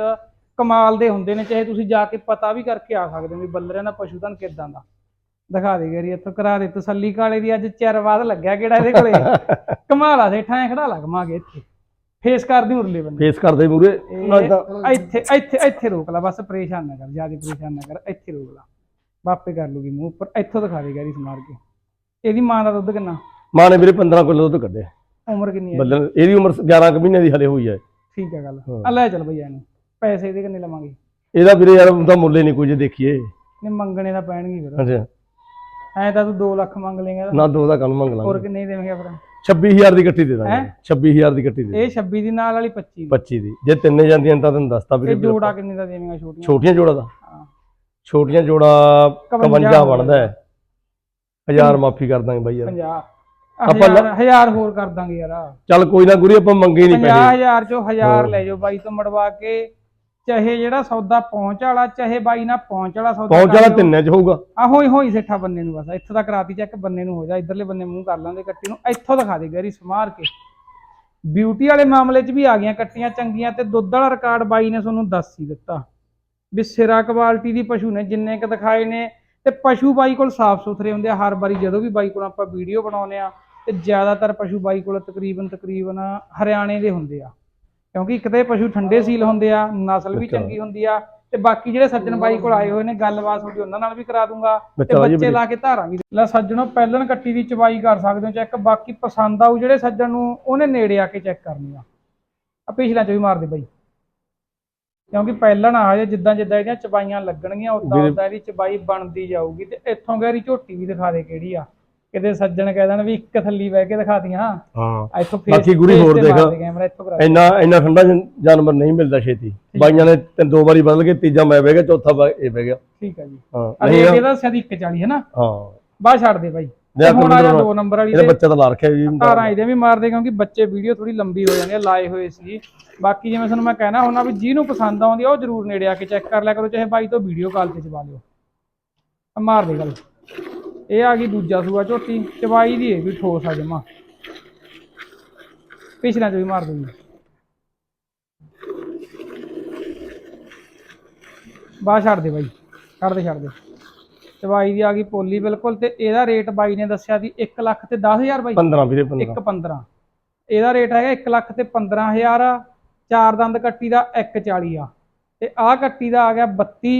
Speaker 1: ਕਮਾਲ ਦੇ ਹੁੰਦੇ ਨੇ ਚਾਹੇ ਤੁਸੀਂ ਜਾ ਕੇ ਪਤਾ ਵੀ ਕਰਕੇ ਆ ਸਕਦੇ ਹੋ ਵੀ ਬੱਲਰਿਆਂ ਦਾ ਪਸ਼ੂ ਤਾਂ ਕਿਦਾਂ ਦਾ। ਦਿਖਾ ਦੇ ਗਰੀ ਇੱਥੋਂ ਕਰਾ ਦੇ ਤਸੱਲੀ ਕਾਲੇ ਦੀ ਅੱਜ ਚਿਰ ਬਾਅਦ ਲੱਗਿਆ ਕਿਹੜਾ ਇਹਦੇ ਕੋਲੇ। ਕਮਾਲ ਆ ਦੇ ਠਾਂ ਖੜਾ ਲਗਮਾਗੇ ਇੱਥੇ। ਫੇਸ ਕਰਦੀ ਉਰਲੇ ਬੰਦੇ।
Speaker 2: ਫੇਸ ਕਰਦੇ ਮੂਰੇ
Speaker 1: ਇੱਥੇ ਇੱਥੇ ਇੱਥੇ ਰੋਕ ਲੈ ਬਸ ਪਰੇਸ਼ਾਨ ਨਾ ਕਰ ਜ਼ਿਆਦਾ ਪਰੇਸ਼ਾਨ ਨਾ ਕਰ ਇੱਥੇ ਰੋਕ ਲੈ। ਬਾਪੇ ਕਰ ਲੂਗੀ ਮੂੰਹ ਉੱਪਰ ਇੱਥੋਂ ਦਿਖਾ ਦੇ ਗੈਰੀ ਸਮਾਰ ਕੇ। ਇਹਦੀ ਮਾਂ ਦਾ ਦੁੱਧ ਕਿੰਨਾ?
Speaker 2: ਮਾਂ ਨੇ ਵੀਰੇ 15 ਕਿਲੋ ਦੁੱਧ ਕੱਢਿਆ।
Speaker 1: ਉਮਰ ਕਿੰਨੀ ਹੈ?
Speaker 2: ਬੱਲਰ ਇਹਦੀ ਉਮਰ 11 ਕੁ ਮਹੀਨੇ ਦੀ ਹਲੇ ਹੋਈ ਹੈ।
Speaker 1: ਠੀਕ ਹੈ ਗੱਲ। ਆ ਲੈ ਚੱਲ ਬਈ ਇਹਨੂੰ। ਪੈਸੇ ਇਹਦੇ ਕਿੰਨੇ ਲਵਾਂਗੇ?
Speaker 2: ਇਹਦਾ ਵੀਰੇ ਯਾਰ ਉਹਦਾ ਮੁੱਲ ਹੀ ਨਹੀਂ ਕੋਈ ਜੇ ਦੇਖੀਏ।
Speaker 1: ਨੇ ਮੰਗਣੇ ਦਾ ਪੈਣਗੇ ਫਿਰ।
Speaker 2: ਅੱਛਾ
Speaker 1: ਐ ਤਾਂ ਤੂੰ 2 ਲੱਖ ਮੰਗ ਲੇਗਾ
Speaker 2: ਨਾ ਦੋ ਦਾ ਕੰਮ ਮੰਗ
Speaker 1: ਹੋਰ
Speaker 2: ਲਾਂਗੇ
Speaker 1: ਕਿੰਨੇ ਦੇਵੇਂਗਾ ਫਿਰ
Speaker 2: 26000 ਦੀ ਗੱਟੀ ਦੇ ਦਾਂਗੇ।
Speaker 1: ਹੈਂ?
Speaker 2: 26000 ਦੀ ਗੱਟੀ ਦੇ
Speaker 1: ਇਹ 26 ਦੀ ਨਾਲ ਵਾਲੀ 25 ਦੀ।
Speaker 2: 25 ਦੀ। ਜੇ ਤਿੰਨੇ ਜਾਂਦੀਆਂ ਤਾਂ ਤੈਨੂੰ ਦੱਸਤਾ
Speaker 1: ਇਹ
Speaker 2: ਵੀਰੇ
Speaker 1: ਜੋੜਾ ਕਿੰਨੇ ਦਾ ਦੇਵੇਂਗਾ ਛੋਟੀਆਂ?
Speaker 2: ਛੋਟੀਆਂ ਜੋੜਾ ਦਾ।
Speaker 1: ਹਾਂ।
Speaker 2: ਛੋਟੀਆਂ ਜੋੜਾ
Speaker 1: 51
Speaker 2: 51 ਬਣਦਾ ਹੈ। ਹਜ਼ਾਰ ਮਾਫੀ ਕਰ ਦਾਂਗੇ ਬਾਈ ਯਾਰ।
Speaker 1: 50
Speaker 2: ਆਪਾਂ ਲ-
Speaker 1: ਹਜ਼ਾਰ ਹਜ਼ਾਰ ਹੋਰ ਕਰ ਦਾਂਗੇ ਯਾਰ।
Speaker 2: ਚੱਲ ਕੋਈ ਨਾ ਗੁਰੀ ਆਪਾਂ ਮੰਗੇ ਨਹੀਂ ਪੈਸੇ।
Speaker 1: 50000 ਚੋਂ 1000
Speaker 2: ਹਾਂ।
Speaker 1: ਲੈ ਜਾਓ ਬਾਈ ਤੋਂ ਮੜਵਾ ਕੇ। ਚਾਹੇ ਜਿਹੜਾ ਸੌਦਾ ਪਹੁੰਚ ਵਾਲਾ ਚਾਹੇ ਬਾਈ ਨਾਲ ਪਹੁੰਚ ਵਾਲਾ ਸੌਦਾ
Speaker 2: ਪਹੁੰਚ ਵਾਲਾ। ਤਿੰਨਾਂ ਚ ਹੋਊਗਾ।
Speaker 1: ਆ ਹੋਈ ਹੋਈ ਸੇਠਾ ਬੰਨੇ ਨੂੰ ਬਸ। ਇੱਥੋਂ ਤੱਕ ਰਾਤੀ ਚੈੱਕ ਬੰਨੇ ਨੂੰ ਹੋ ਜਾ। ਇਧਰਲੇ ਬੰਨੇ ਮੂੰਹ ਕਰ ਲਾਂਦੇ ਕੱਟੀ ਨੂੰ। ਇੱਥੋਂ ਦਿਖਾ ਦੇ ਗੈਰੀ ਸਮਾਰ ਕੇ। ਬਿਊਟੀ ਵਾਲੇ ਮਾਮਲੇ 'ਚ ਵੀ ਆ ਗਈਆਂ ਕੱਟੀਆਂ ਚੰਗੀਆਂ ਤੇ ਦੁੱਧ ਵਾਲਾ ਰਿਕਾਰਡ ਬਾਈ ਨੇ ਤੁਹਾਨੂੰ ਦੱਸ ਹੀ ਦਿੱਤਾ। ਵੀ ਸਿਰਾ ਕੁਆਲਿਟੀ ਦੀ ਪਸ਼ੂ ਨੇ ਜਿੰਨੇ ਕ ਦਿਖਾਏ ਨੇ। ਤੇ ਪਸ਼ੂ ਬਾਈ ਕੋਲ ਸਾਫ਼ ਸੁਥਰੇ ਹੁੰਦੇ ਆ। ਹਰ ਵਾਰੀ ਜਦੋਂ ਵੀ ਬਾਈ ਕੋਲ ਆਪਾਂ ਵੀਡੀਓ ਬਣਾਉਂਦੇ ਆ ਤੇ ਜ਼ਿਆਦਾਤਰ ਪਸ਼ੂ ਬਾਈ ਕੋਲ ਤਕਰੀਬਨ ਤਕਰੀਬਨ ਹਰਿਆਣੇ ਦੇ ਹੁੰਦੇ ਆ। ਕਿਉਂਕਿ ਇੱਕ ਤਾਂ ਪਸ਼ੂ ਠੰਡੇ ਸੀਲ ਹੁੰਦੇ ਆ ਨਸਲ ਵੀ। ਚੰਗੀ ਹੁੰਦੀ ਆ ਤੇ ਬਾਕੀ ਜਿਹੜੇ ਸੱਜਣ ਬਾਈ ਕੋਲ ਆਏ ਹੋਏ ਨੇ ਗੱਲਬਾਤ ਤੁਹਾਡੀ ਉਹਨਾਂ ਨਾਲ ਵੀ ਕਰਾ ਦੂੰਗਾ ਤੇ
Speaker 2: ਬੱਚਾ
Speaker 1: ਲਾ ਕੇ ਧਾਰਾਂ ਵੀ ਲੈ ਸੱਜਣੋ ਪਹਿਲਣ ਕੱਟੀ ਦੀ ਚਵਾਈ ਕਰ ਸਕਦੇ ਹੋ ਚੈੱਕ ਬਾਕੀ ਪਸੰਦ ਆਊ ਜਿਹੜੇ ਸੱਜਣ ਨੂੰ ਉਹਨੇ ਨੇੜੇ ਆ ਕੇ ਚੈੱਕ ਕਰਨੀ ਆ। ਆ ਪਿਛਲਾ ਚ ਵੀ ਮਾਰ ਦੇ ਬਾਈ। ਕਿਉਂਕਿ ਪਹਿਲਣ ਆ ਜੇ ਜਿੱਦਾਂ ਜਿੱਦਾਂ ਇਹਦੀਆਂ ਚਬਾਈਆਂ ਲੱਗਣਗੀਆਂ ਉਦਾਂ ਉਦਾਂ ਇਹਦੀ ਚਬਾਈ ਬਣਦੀ ਜਾਊਗੀ ਤੇ ਇੱਥੋਂ ਗੈਰੀ ਝੋਟੀ ਵੀ ਦਿਖਾ ਦੇ ਕਿਹੜੀ ਆ। ਕਿਤੇ ਸੱਜਣ ਕਹਿ ਦੇਣ ਵੀ ਇੱਕ ਥੱਲੀ ਬਹਿ ਕੇ ਦਿਖਾ ਦੀਆਂ
Speaker 2: ਹਾਂ।
Speaker 1: ਇੱਥੋਂ ਫੇਸ
Speaker 2: ਬਾਕੀ ਗੁਰੀ ਹੋਰ ਦੇਖ। ਇੰਨਾ ਇੰਨਾ ਠੰਡਾ ਜਨ- ਜਾਨਵਰ ਨਹੀਂ ਮਿਲਦਾ ਛੇਤੀ। ਬਾਈਆਂ ਨੇ ਤਿੰਨ ਦੋ ਵਾਰੀ ਬਦਲ ਕੇ ਤੀਜਾ ਮੈਂ ਬਹਿ ਗਿਆ ਚੌਥਾ ਇਹ ਬਹਿ ਗਿਆ।
Speaker 1: ਠੀਕ ਆ ਜੀ।
Speaker 2: ਹਾਂ
Speaker 1: ਅਰੇ ਇਹਦਾ ਸਦੀ 140 ਹੈ ਨਾ
Speaker 2: ਹਾਂ।
Speaker 1: ਬਾਹਰ ਛੱਡ ਦੇ ਤੇ ਹੁਣ ਆ ਜਾ ਦੋ ਨੰਬਰ ਵਾਲੀ
Speaker 2: ਇਹਦੇ ਬੱਚਾ ਤਾਂ ਲਾ ਰੱਖਿਆ ਜੀ।
Speaker 1: ਧਾਰਾਂ ਇਹਦੇ ਵੀ ਮਾਰਦੇ ਕਿਉਂਕਿ ਬੱਚੇ ਵੀਡੀਓ ਥੋੜੀ ਲੰਬੀ ਹੋ ਜਾਂਦੀ ਹੈ ਲਾਏ ਹੋਏ ਸੀ। ਬਾਕੀ ਜਿਵੇਂ ਤੁਹਾਨੂੰ ਮੈਂ ਕਹਿਣਾ ਹੁੰਦਾ ਵੀ ਜਿਹਨੂੰ ਪਸੰਦ ਆਉਂਦੀ ਆ ਉਹ ਜਰੂਰ ਨੇੜੇ ਆ ਕੇ ਚੈੱਕ ਕਰ ਲਿਆ ਕਰੋ ਚਾਹੇ ਬਾਈ ਤੋਂ ਵੀਡੀਓ ਕਾਲ ਤੇ ਚਵਾ ਲਿਓ। ਮਾਰ ਦੇ ਗੱਲ। ਇਹ ਆ ਗਈ ਦੂਜਾ ਸੂਆ ਝੋਟੀ ਚਵਾਈ ਦੀ ਇਹ ਵੀ ਠੋਸ ਆ ਜਮਾ। ਪਿਛਲਾ ਚ ਵੀ ਮਾਰ ਦੂੰਗੀ ਬਾਹਰ ਛੱਡ ਦੇ ਬਾਈ ਛੱਡ ਦੇ ਛੱਡ ਦੇ। ਚਵਾਈ ਦੀ ਆ ਗਈ ਪੋਲੀ ਬਿਲਕੁਲ ਤੇ ਇਹਦਾ ਰੇਟ ਬਾਈ ਨੇ ਦੱਸਿਆ ਸੀ 1 ਲੱਖ ਤੇ 10000 ਬਾਈ।
Speaker 2: 15 ਵੀਰੇ 15
Speaker 1: ਇੱਕ 15 ਇਹਦਾ ਰੇਟ ਹੈਗਾ 1 ਲੱਖ ਤੇ 15000 ਆ ਚਾਰ ਦੰਦ ਕੱਟੀ ਦਾ 140 ਆ। ਤੇ ਆਹ ਕੱਟੀ ਦਾ ਆ ਗਿਆ 32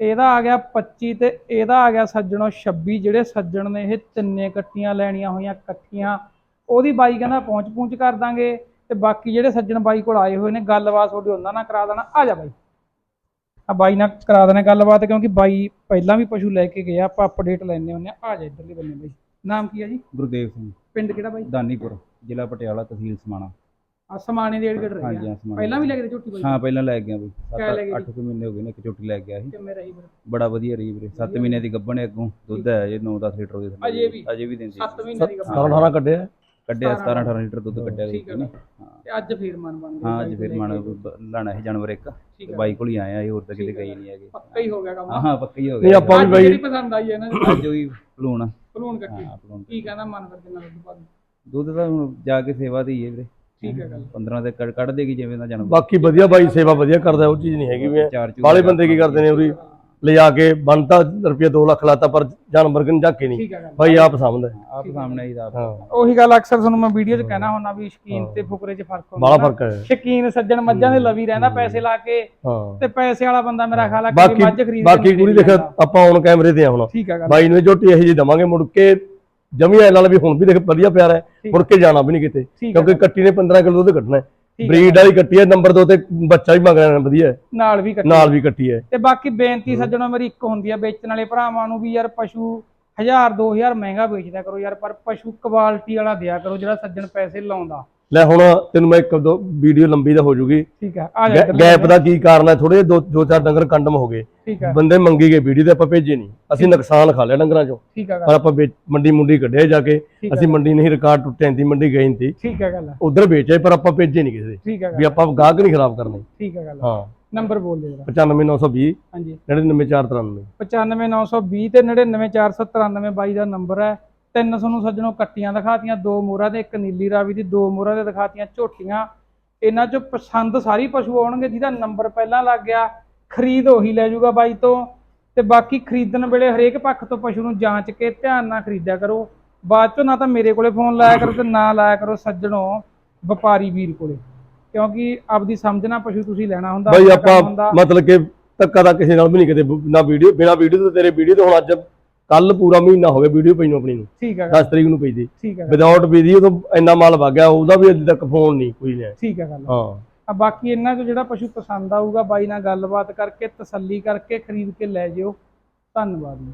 Speaker 1: ਇਹਦਾ ਆ ਗਿਆ 25 ਤੇ ਇਹਦਾ ਆ ਗਿਆ ਸੱਜਣੋ 26 ਜਿਹੜੇ ਸੱਜਣ ਨੇ ਇਹ ਤਿੰਨੇ ਕੱਟੀਆਂ ਲੈਣੀਆਂ ਹੋਈਆਂ ਇਕੱਠੀਆਂ ਉਹਦੀ ਬਾਈ ਕਹਿੰਦਾ ਪਹੁੰਚ ਪਹੁੰਚ ਕਰ ਦਾਂਗੇ ਤੇ ਬਾਕੀ ਜਿਹੜੇ ਸੱਜਣ ਬਾਈ ਕੋਲ ਆਏ ਹੋਏ ਨੇ ਗੱਲਬਾਤ ਤੁਹਾਡੀ ਉਹਨਾਂ ਨਾਲ ਕਰਾ ਦੇਣਾ। ਆ ਜਾ ਬਾਈ। ਆ ਬਾਈ ਨਾਲ ਕਰਾ ਦੇਣਾ ਗੱਲਬਾਤ ਕਿਉਂਕਿ ਬਾਈ ਪਹਿਲਾਂ ਵੀ ਪਸ਼ੂ ਲੈ ਕੇ ਗਿਆ ਆਪਾਂ ਅਪਡੇਟ ਲੈਣੇ ਹੁੰਦੇ ਆ ਆ ਜਾ ਇੱਧਰਲੇ ਬੰਨੇ ਬਾਈ। ਨਾਮ ਕੀ ਆ ਜੀ?
Speaker 3: ਗੁਰਦੇਵ ਸਿੰਘ।
Speaker 1: ਪਿੰਡ ਕਿਹੜਾ ਬਾਈ?
Speaker 3: ਦਾਨੀਪੁਰ ਜ਼ਿਲ੍ਹਾ ਪਟਿਆਲਾ ਤਹਿਸੀਲ ਸਮਾਣਾ।
Speaker 1: ਆ ਸਮਾਣੇ ਦੇ ਏੜਗੜ ਰਹੀ
Speaker 3: ਹਾਂਜੀ
Speaker 1: ਪਹਿਲਾਂ ਵੀ ਲੈ ਕੇ ਝੋਟੀ ਬਾਈ
Speaker 3: ਹਾਂ ਪਹਿਲਾਂ ਲੈ ਗਿਆ ਬਈ।
Speaker 1: ਕਿਆ ਲੈ ਗਏ
Speaker 3: 7 8 ਕੁ ਮਹੀਨੇ ਹੋ ਗਏ ਨੇ ਇੱਕ ਝੋਟੀ ਲੈ ਗਿਆ ਸੀ
Speaker 1: ਕਿਵੇਂ ਰਹੀ ਫਿਰ?
Speaker 3: ਬੜਾ ਵਧੀਆ ਰਹੀ ਵੀਰੇ। 7 ਮਹੀਨੇ ਦੀ ਗੱਭਣ ਹੈ ਅੱਗੋਂ। ਦੁੱਧ ਹੈ ਜੇ 9-10 ਲੀਟਰ ਥੱਲੇ।
Speaker 1: ਅਜੇ ਵੀ?
Speaker 3: ਅਜੇ ਵੀ ਦਿੰਦੀ
Speaker 1: 7 ਮਹੀਨੇ ਦੀ ਗੱਭਣ
Speaker 2: 17 18 ਕੱਢਿਆ?
Speaker 3: ਕੱਢਿਆ 17-18 ਲੀਟਰ ਦੁੱਧ ਕੱਢਿਆ
Speaker 1: ਠੀਕ ਹੈ। ਤੇ ਅੱਜ ਫੇਰ ਮਨ ਬਣ ਗਿਆ
Speaker 3: ਹਾਂ ਅੱਜ ਫਿਰ ਮਨ। ਲਾਣਾ ਹੈ ਜਾਨਵਰ ਇੱਕ। ਬਾਈ ਕੋਲ ਹੀ ਆਇਆ ਇਹ ਹੋਰ ਤਾਂ ਕਿਤੇ ਗਏ ਨਹੀਂ ਹੈਗੇ।
Speaker 1: ਪੱਕਾ ਹੀ ਹੋ ਗਿਆ ਕੰਮ।
Speaker 3: ਹਾਂ ਹਾਂ ਪੱਕਾ ਹੀ ਹੋ
Speaker 2: ਨਹੀਂ
Speaker 3: ਗਿਆ।
Speaker 2: ਆਪਾਂ ਵੀ ਬਾਈ
Speaker 1: ਜਿਹੜੀ ਪਸੰਦ ਆਈ ਹੈ ਨਾ
Speaker 3: ਅੱਜ ਵੀ ਭਲੂਣ
Speaker 1: ਭਲੂਣ ਕੱਟੀ। ਕੀ ਕਹਿੰਦਾ ਮਨ ਫਿਰ ਕਿੰਨਾ ਦੁੱਧ ਪਾ ਦੂੰ?
Speaker 3: ਦੁੱਧ ਤਾਂ ਹੁਣ ਜਾ ਕੇ ਸੇਵਾ ਦੀ ਹੈ ਵੀਰੇ।
Speaker 1: ਠੀਕ ਹੈ ਗੱਲ।
Speaker 3: 15 ਤੇ ਕੱਢ- ਕੱਢ ਦੇਗੀ ਜਿਵੇਂ ਦਾ ਜਾਨਵਰ
Speaker 2: ਬਾਕੀ ਵਧੀਆ ਬਾਈ ਸੇਵਾ ਵਧੀਆ ਕਰਦਾ ਉਹ ਚੀਜ਼ ਨਹੀਂ ਹੈਗੀ ਵੀ
Speaker 3: ਚਾਰ ਚੂਰ
Speaker 2: ਬਾਲੇ ਬੰਦੇ ਕੀ ਕਰਦੇ ਨੇ ਉਰੀ ਲਿਜਾ ਕੇ ਬੰਤਾ ਰੁਪਏ 2 ਲੱਖ ਲਾਤਾ ਪਰ ਜਾਨਵਰ ਕਿਨ ਝਾਕੇ ਨਹੀਂ।
Speaker 1: ਠੀਕ ਹੈ ਗੱਲ।
Speaker 2: ਬਾਈ ਆਪ ਸਮਝਦਾ
Speaker 3: ਆਪ ਸਾਹਮਣੇ ਹੀ। ਦਾ
Speaker 2: ਹਾਂ
Speaker 1: ਉਹੀ ਗੱਲ ਅਕਸਰ ਤੁਹਾਨੂੰ ਮੈਂ ਵੀਡੀਓ 'ਚ ਕਹਿਣਾ ਹੁੰਦਾ ਵੀ ਸ਼ਕੀਨ ਤੇ ਫੁਕਰੇ 'ਚ ਫ਼ਰਕ ਹੁੰਦਾ। ਨਾ।
Speaker 2: ਫ਼ਰਕ ਹੈ।
Speaker 1: ਸ਼ਕੀਨ ਸੱਜਣ ਮੱਝਾਂ ਦੇ ਲਵੀ ਰਹਿੰਦਾ ਪੈਸੇ ਲਾ ਕੇ ਤੇ ਪੈਸੇ ਵਾਲਾ ਬੰਦਾ ਮੇਰਾ ਖਿਆਲ ਆ ਕਿ
Speaker 2: ਬਾਕੀ
Speaker 1: ਮੱਝ ਖਰੀਦ
Speaker 2: ਬਾਕੀ
Speaker 1: ਨਹੀਂ
Speaker 2: ਪੂਰੀ ਦੇਖ। ਆਪਾਂ ਹੁਣ ਕੈਮਰੇ ਤੇ ਆ ਹੁਣ। ਬਾਈ ਨੂੰ ਝੋਟੀ ਇਹੋ ਜਿਹੀ ਦਵਾਂਗੇ ਮੁੜ ਕੇ ਜਮੀ ਐ ਨਾਲ ਵੀ ਹੁਣ ਵੀ ਦੇਖ ਵਧੀਆ ਪਿਆਰ ਹੈ ਮੁੜ ਕੇ ਜਾਣਾ ਵੀ ਨਹੀਂ ਕਿਤੇ।
Speaker 1: ਹੈ
Speaker 2: ਕਿਉਂਕਿ ਕੱਟੀ ਨੇ 15 ਕਿਲੋ ਦੁੱਧ ਕੱਢਣਾ ਹੈ।
Speaker 1: ਹੈ
Speaker 2: ਬਰੀਡ ਵਾਲੀ ਕੱਟੀ ਹੈ ਨੰਬਰ 2 ਤੇ ਬੱਚਾ ਵੀ ਮੰਗ ਰਿਹਾ ਵਧੀਆ ਹੈ।
Speaker 1: ਨਾਲ ਵੀ ਕੱਟੀ
Speaker 2: ਨਾਲ ਵੀ ਕੱਟੀ ਹੈ।
Speaker 1: ਤੇ ਬਾਕੀ ਬੇਨਤੀ ਸੱਜਣੋ ਮੇਰੀ ਇੱਕ ਹੁੰਦੀ ਆ ਵੇਚਣ ਵਾਲੇ ਭਰਾਵਾਂ ਨੂੰ ਵੀ ਯਾਰ ਪਸ਼ੂ 1000 2000 ਮਹਿੰਗਾ ਵੇਚਦਾ ਕਰੋ ਯਾਰ ਪਰ ਪਸ਼ੂ ਕੁਆਲਿਟੀ ਵਾਲਾ ਦਿਆ ਕਰੋ ਜਿਹੜਾ ਸੱਜਣ ਪੈਸੇ ਲਾਉਂਦਾ।
Speaker 2: ਲੈ ਹੁਣ ਤੈਨੂੰ ਮੈਂ ਇੱਕ ਦੋ ਵੀਡੀਓ ਲੰਬੀ ਤਾਂ ਹੋ ਜੂਗੀ।
Speaker 1: ਠੀਕ ਹੈ ਆ ਜਾ
Speaker 2: ਗੈਪ ਦਾ ਕੀ ਕਾਰਨ ਹੈ? ਥੋੜੇ ਦੋ ਦੋ ਚਾਰ ਡੰਗਰ ਕੰਡਮ ਹੋ ਗਏ। ਬੰਦੇ ਮੰਗੀ ਗਏ ਵੀਡੀਓ ਤੇ ਆਪਾਂ ਭੇਜੇ ਨਹੀਂ ਅਸੀਂ ਨੁਕਸਾਨ ਖਾ ਲਿਆ ਡੰਗਰਾਂ ਚੋਂ। ਪਰ ਆਪਾਂ ਮੰਡੀ ਮੁੰਡੀ ਕੱਢਿਆ ਜਾ ਕੇ। ਅਸੀਂ ਮੰਡੀ ਨਹੀਂ ਰਿਕਾਰਡ ਟੁੱਟਿਆ ਦੀ ਮੰਡੀ ਗਈ ਨਹੀਂ
Speaker 1: ਠੀਕ ਹੈ ਗੱਲ।
Speaker 2: ਉਧਰ ਵੇਚੇ ਪਰ ਆਪਾਂ ਭੇਜੇ ਨਹੀਂ ਕਿਸੇ ਦੇ। ਵੀ ਆਪਾਂ ਗਾਹਕ ਨਹੀਂ ਖਰਾਬ ਕਰਨੇ।
Speaker 1: ਠੀਕ ਹੈ ਗੱਲ।
Speaker 2: ਹਾਂ।
Speaker 1: ਨੰਬਰ ਬੋਲ ਦੇ ਜਰਾ।
Speaker 2: 95920
Speaker 1: ਹਾਂਜੀ।
Speaker 2: 99493
Speaker 1: 95920 ਤੇ 99493 ਬਾਈ ਦਾ ਨੰਬਰ ਹੈ। ਤਿੰਨ ਤੁਹਾਨੂੰ ਸੱਜਣੋ ਕੱਟੀਆਂ ਦਿਖਾਤੀਆਂ ਦੋ ਮੋਹਰਾਂ ਤੇ ਇੱਕ ਨੀਲੀ ਰਾਵੀ ਦੀ ਦੋ ਮੋਹਰਾਂ ਤੇ ਦਿਖਾਤੀਆਂ ਝੋਟੀਆਂ। ਇਹਨਾਂ ਚੋਂ ਪਸੰਦ ਸਾਰੀ ਪਸ਼ੂ ਆਉਣਗੇ ਜਿਹਦਾ ਨੰਬਰ ਪਹਿਲਾਂ ਲੱਗ ਗਿਆ ਖਰੀਦ ਉਹੀ ਲੈ ਜਾਊਗਾ ਬਾਈ ਤੋਂ। ਤੇ ਬਾਕੀ ਖਰੀਦਣ ਵੇਲੇ ਹਰੇਕ ਪੱਖ ਤੋਂ ਪਸ਼ੂ ਨੂੰ ਜਾਂਚ ਕੇ ਧਿਆਨ ਨਾਲ ਖਰੀਦਿਆ ਕਰੋ। ਬਾਅਦ ਚੋਂ ਨਾ ਤਾਂ ਮੇਰੇ ਕੋਲੇ ਫੋਨ ਲਾਇਆ ਕਰੋ ਤੇ ਨਾ ਲਾਇਆ ਕਰੋ ਸੱਜਣੋ ਵਪਾਰੀ ਵੀਰ ਕੋਲੇ। ਕਿਉਂਕਿ ਆਪਦੀ ਸਮਝਣਾ ਪਸ਼ੂ ਤੁਸੀਂ ਲੈਣਾ ਹੁੰਦਾ
Speaker 2: ਬਾਈ ਆਪਾਂ। ਮਤਲਬ ਕਿ ਧੱਕਾ ਤਾਂ ਕਿਸੇ ਨਾਲ ਵੀ ਨਹੀਂ ਕਿਤੇ ਨਾ ਵੀਡੀਓ ਬਿਨਾ ਵੀਡੀਓ ਤੋਂ ਤੇਰੇ ਵੀਡੀਓ ਤੋਂ ਹੁਣ ਅੱਜ ਕੱਲ ਪੂਰਾ ਮਹੀਨਾ ਹੋ ਗਿਆ ਵੀਡੀਓ ਪਈ ਨੂੰ ਆਪਣੀ ਨੂੰ।
Speaker 1: ਠੀਕ ਹੈ ਗੱਲ
Speaker 2: 10 ਤਰੀਕ ਨੂੰ ਪਈ ਦੀ।
Speaker 1: ਠੀਕ ਹੈ
Speaker 2: ਵਿਦਆਊਟ ਵੀਡੀਓ ਤੋਂ ਇੰਨਾ ਮਾਲ ਵਗ ਗਿਆ ਉਹਦਾ ਵੀ ਅਜੇ ਤੱਕ ਫੋਨ ਨਹੀਂ ਕੋਈ ਨੇ
Speaker 1: ਠੀਕ ਹੈ ਗੱਲ।
Speaker 2: ਹਾਂ।
Speaker 1: ਆ ਬਾਕੀ ਇਹਨਾਂ ਚੋਂ ਜਿਹੜਾ ਪਸ਼ੂ ਪਸੰਦ ਆਊਗਾ ਬਾਈ ਨਾਲ ਗੱਲਬਾਤ ਕਰਕੇ ਤਸੱਲੀ ਕਰਕੇ ਖਰੀਦ ਕੇ ਲੈ ਜਿਓ। ਧੰਨਵਾਦ ਜੀ।